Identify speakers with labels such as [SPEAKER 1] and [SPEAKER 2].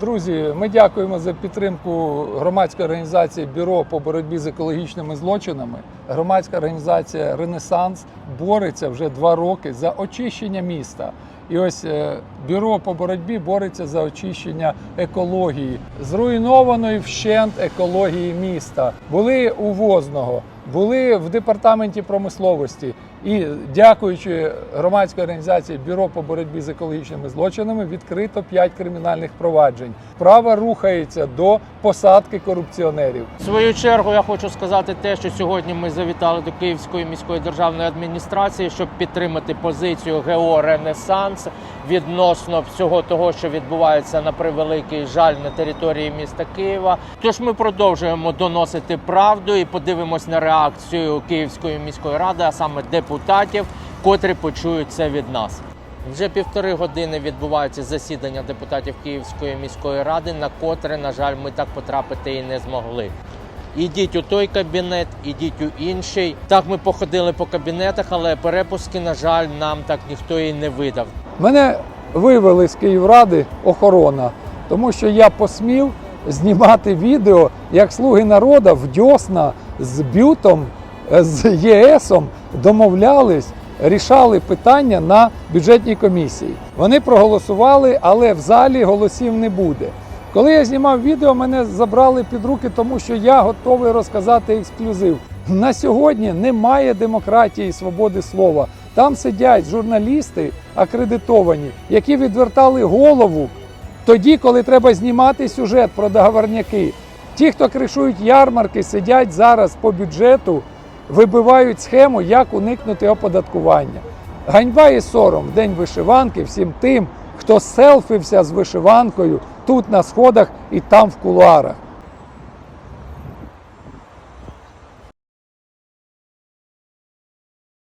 [SPEAKER 1] Друзі, ми дякуємо за підтримку громадської організації Бюро по боротьбі з екологічними злочинами. Громадська організація Ренесанс бореться вже два роки за очищення міста. І ось е, бюро по боротьбі бореться за очищення екології, зруйнованої вщент екології міста. Були у Возного, були в департаменті промисловості. І дякуючи громадській організації Бюро по боротьбі з екологічними злочинами, відкрито 5 кримінальних проваджень. Справа рухається до посадки корупціонерів.
[SPEAKER 2] В свою чергу я хочу сказати те, що сьогодні ми завітали до Київської міської державної адміністрації, щоб підтримати позицію ГО Ренесанс відносно всього того, що відбувається на превеликий жаль на території міста Києва. Тож ми продовжуємо доносити правду і подивимось на реакцію Київської міської ради, а саме депутатів, котрі почують це від нас. Вже півтори години відбувається засідання депутатів Київської міської ради, на котре, на жаль, ми так потрапити і не змогли. Ідіть у той кабінет, ідіть у інший. Так ми походили по кабінетах, але перепуски, на жаль, нам так ніхто і не видав.
[SPEAKER 1] Мене вивели з Київради охорона, тому що я посмів знімати відео, як слуги народу в Дьосна з Бютом, е, з ЄСом домовлялись, рішали питання на бюджетній комісії. Вони проголосували, але в залі голосів не буде. Коли я знімав відео, мене забрали під руки, тому що я готовий розказати ексклюзив. На сьогодні немає демократії і свободи слова. Там сидять журналісти акредитовані, які відвертали голову тоді, коли треба знімати сюжет про договорняки. Ті, хто кришують ярмарки, сидять зараз по бюджету, вибивають схему, як уникнути оподаткування. Ганьба і сором в день вишиванки всім тим, хто селфився з вишиванкою тут на сходах і там в кулуарах.